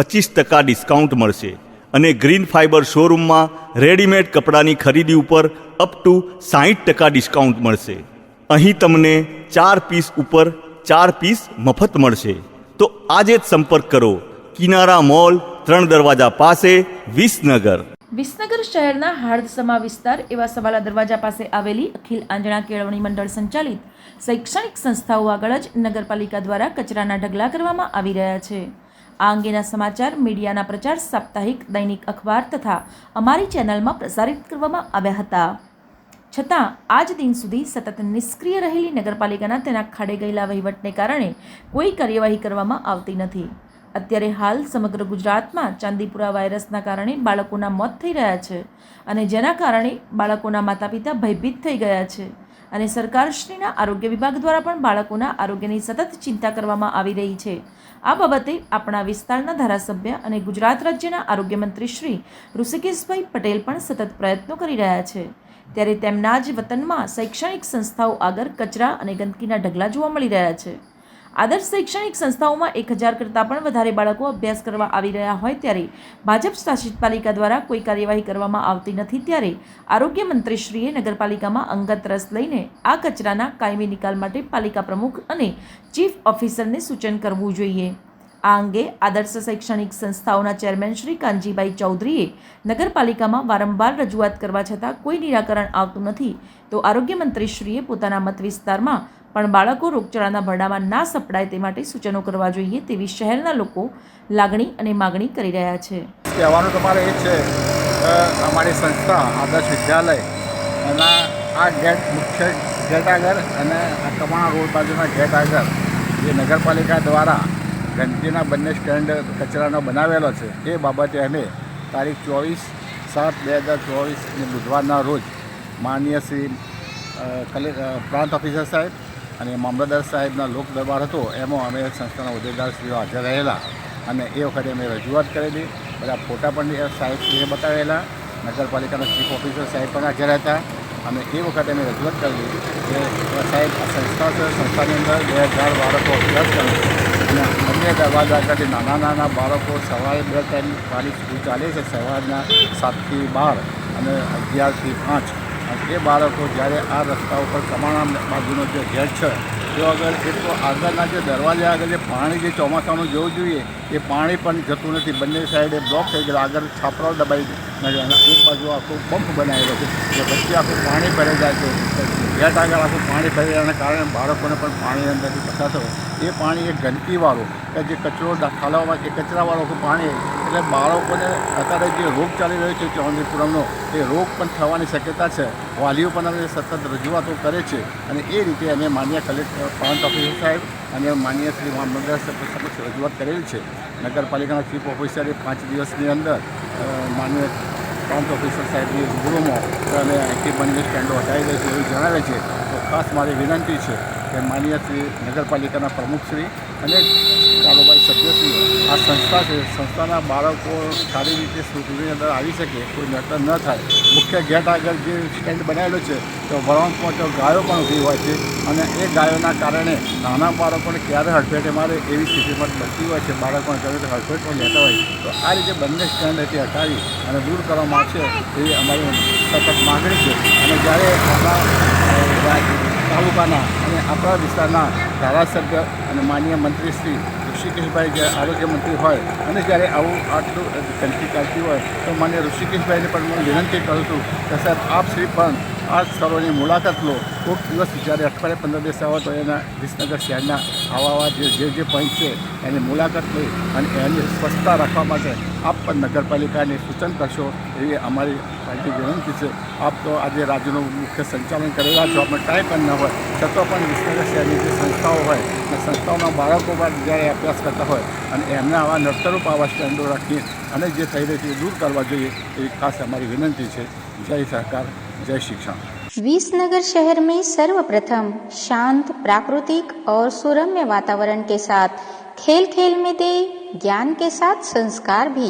પચીસ ટકા ડિસ્કાઉન્ટ મળશે અને ગ્રીન ફાઇબર શોરૂમમાં રેડીમેડ કપડાની ખરીદી ઉપર અપ ટુ સાહીઠ ટકા ડિસ્કાઉન્ટ મળશે. અહીં તમને ચાર પીસ ઉપર ચાર પીસ મફત મળશે. તો આજે જ સંપર્ક કરો. કિનારા મોલ, ત્રણ દરવાજા પાસે, વિસનગર. વિસનગર શહેરના હાર્દસમા વિસ્તાર એવા સવાલા દરવાજા પાસે આવેલી અખિલ આંજણા કેળવણી મંડળ સંચાલિત શૈક્ષણિક સંસ્થાઓ આગળ જ નગરપાલિકા દ્વારા કચરાના ઢગલા કરવામાં આવી રહ્યા છે. આ અંગેના સમાચાર મીડિયાના પ્રચાર સાપ્તાહિક દૈનિક અખબાર તથા અમારી ચેનલમાં પ્રસારિત કરવામાં આવ્યા હતા. છતાં, આજ દિન સુધી સતત નિષ્ક્રિય રહેલી નગરપાલિકાના તેના ખાડે ગયેલા વહીવટને કારણે કોઈ કાર્યવાહી કરવામાં આવતી નથી. અત્યારે હાલ સમગ્ર ગુજરાતમાં ચાંદીપુરા વાયરસના કારણે બાળકોના મોત થઈ રહ્યા છે અને જેના કારણે બાળકોના માતા પિતા ભયભીત થઈ ગયા છે. અને સરકારશ્રીના આરોગ્ય વિભાગ દ્વારા પણ બાળકોના આરોગ્યની સતત ચિંતા કરવામાં આવી રહી છે. આ બાબતે આપણા વિસ્તારના ધારાસભ્ય અને ગુજરાત રાજ્યના આરોગ્યમંત્રી શ્રી ઋષિકેશભાઈ પટેલ પણ સતત પ્રયત્નો કરી રહ્યા છે. ત્યારે તેમના જ વતનમાં શૈક્ષણિક સંસ્થાઓ આગળ કચરા અને ગંદકીના ઢગલા જોવા મળી રહ્યા છે. આદર્શ શૈક્ષણિક સંસ્થાઓમાં એક હજાર કરતાં પણ વધારે બાળકો અભ્યાસ કરવા આવી રહ્યા હોય ત્યારે ભાજપ શાસિત પાલિકા દ્વારા કોઈ કાર્યવાહી કરવામાં આવતી નથી ત્યારે આરોગ્ય મંત્રીશ્રીએ નગરપાલિકામાં અંગત રસ લઈને આ કચરાના કાયમી નિકાલ માટે પાલિકા પ્રમુખ અને ચીફ ઓફિસરને સૂચન કરવું જોઈએ. આ અંગે આદર્શ શૈક્ષણિક સંસ્થાઓના ચેરમેન શ્રી કાનજીભાઈ ચૌધરીએ નગરપાલિકામાં વારંવાર રજૂઆત કરવા છતાં કોઈ નિરાકરણ આવતું નથી. તો આરોગ્ય મંત્રીશ્રીએ પોતાના મત વિસ્તારમાં પણ બાળકો રોગચાળાના ભરડામાં ના સપડાય તે માટે સૂચનો કરવા જોઈએ તેવી શહેરના લોકો લાગણી અને માગણી કરી રહ્યા છે. કહેવાનું તમારે એ છે અમારી સંસ્થા, આદર્શ વિદ્યાલય, એના આ ગેટ મુખ્ય ગેટ આગળ અને આ કમાણા રોડ બાજુના ગેટ આગળ જે નગરપાલિકા દ્વારા ગંદકીના બંને સ્ટેન્ડ કચરાનો બનાવેલો છે, એ બાબતે અમે તારીખ ચોવીસ સાત બે હજાર ચોવીસની બુધવારના રોજ માનનીય શ્રી કલે પ્રાંત ઓફિસર સાહેબ અને મામલતદાર સાહેબના લોક દરબાર હતો, એમાં અમે સંસ્થાના હોદ્દેદારશ્રીઓ હાજર રહેલા. અને એ વખતે અમે રજૂઆત કરેલી. બધા ફોટા પણ એ સાહેબશ્રીએ બતાવેલા. નગરપાલિકાના ચીફ ઓફિસર સાહેબ પણ હાજર હતા. અને એ વખતે અમે રજૂઆત કરેલી કે સાહેબ સંસ્થા છે, સંસ્થાની અંદર બે હજાર બાળકો અભ્યાસ કરે અને અન્ય દરવાજા આગળથી નાના નાના બાળકો સવારે બે ટાઈમ વાળી સ્કૂલ ચાલે છે, સવારના સાતથી બાર અને અગિયારથી પાંચ. એ બાળકો જ્યારે આ રસ્તા ઉપર કમાણા બાજુનો જે ગેટ છે તે આગળ એક તો આગળના જે દરવાજા આગળ જે પાણી જે ચોમાસાનું જવું જોઈએ, એ પાણી પણ જતું નથી. બંને સાઈડે બ્લોક થઈ ગયેલા. આગળ છાપરાઓ દબાઈ એક બાજુ આખું પંપ બનાવેલો છે, જે વચ્ચે આખું પાણી ભરાઈ જાય છે. ગેટ આગળ આખું પાણી ભરાઈ જવાના કારણે બાળકોને પણ પાણી અંદરથી પસાર થયો એ પાણી એ ગંદકીવાળું કે જે કચરો ખાલાઓમાં એ કચરાવાળું પાણી એટલે બાળકોને અત્યારે જે રોગ ચાલી રહ્યો છે ચોંદીપુરમનો એ રોગ પણ થવાની શક્યતા છે. વાલીઓ પણ અમે સતત રજૂઆતો કરે છે અને એ રીતે અમે માન્ય કલેક્ટર પ્રાંત ઓફિસર સાહેબ અને માન્ય શ્રી સાહેબ સમક્ષ રજૂઆત કરેલી છે. નગરપાલિકાના ચીફ ઓફિસરે પાંચ દિવસની અંદર અ, માન્ય પ્રાંત ઓફિસર સાહેબની રૂબરૂમાં અને એક્ટિવ બનીને સ્ટેન્ડો હટાવી દે છે એવું જણાવે છે. તો ખાસ મારી વિનંતી છે કે માનીય શ્રી નગરપાલિકાના પ્રમુખશ્રી અને કારોબારી સભ્યશ્રીઓ આ સંસ્થા છે. સંસ્થાના બાળકો સારી રીતે સુધીની અંદર આવી શકે, કોઈ નડતર ન થાય. મુખ્ય ગેટ આગળ જે સ્ટેન્ડ બનાવેલો છે, તો વળાંકમાં તો ગાયો પણ ઊભી હોય છે અને એ ગાયોના કારણે નાના બાળકોને ક્યારે હડફેટે મારે એવી સ્થિતિમાં બચતી હોય છે, બાળકોને તે હડફેટ પણ લેતા હોય તો આ રીતે બંને સ્ટેન્ડથી હટાવી અને દૂર કરવામાં આવશે એવી અમારી સતત માગણી છે. અને જ્યારે આપણા તાલુકાના અને આપણા વિસ્તારના ધારાસભ્ય અને માન્ય મંત્રી શ્રી ઋષિકેશભાઈ જે આરોગ્ય મંત્રી હોય અને જ્યારે આવું આટલું ગંદકી ચાલતી હોય, તો માન્ય ઋષિકેશભાઈને પણ હું વિનંતી કરું છું કે સાહેબ, આપ શ્રી પણ આ સ્થળોની મુલાકાત લો. કોઈક દિવસ જ્યારે અઠવાડિયે પંદર દિવસ આવો તો એના વિસનગર શહેરના આવા આવા જે જે પોઈન્ટ છે, એની મુલાકાત લઈ અને એની સ્વચ્છતા રાખવા માટે આપ પણ નગરપાલિકાને સૂચન કરશો એવી અમારી સાહેબની વિનંતી છે આપ તો આજે રાજ્યનું મુખ્ય સંચાલન કરેલા છો આપણે કાંઈ પણ ન હોય છતાં પણ વિસનગર શહેરની જે સંસ્થાઓ હોય અને સંસ્થાઓના બાળકો પણ જ્યારે અભ્યાસ કરતા હોય અને એમને આવા નડતરૂપ આવા સ્ટેન્ડો રાખી અને જે થઈ રહ્યું છે એ દૂર કરવા જોઈએ એવી ખાસ અમારી વિનંતી છે જય સહકાર જય શિક્ષણ विसनगर शहर में सर्वप्रथम शांत प्राकृतिक और सुरम्य वातावरण के साथ खेल खेल में दे ज्ञान के साथ संस्कार भी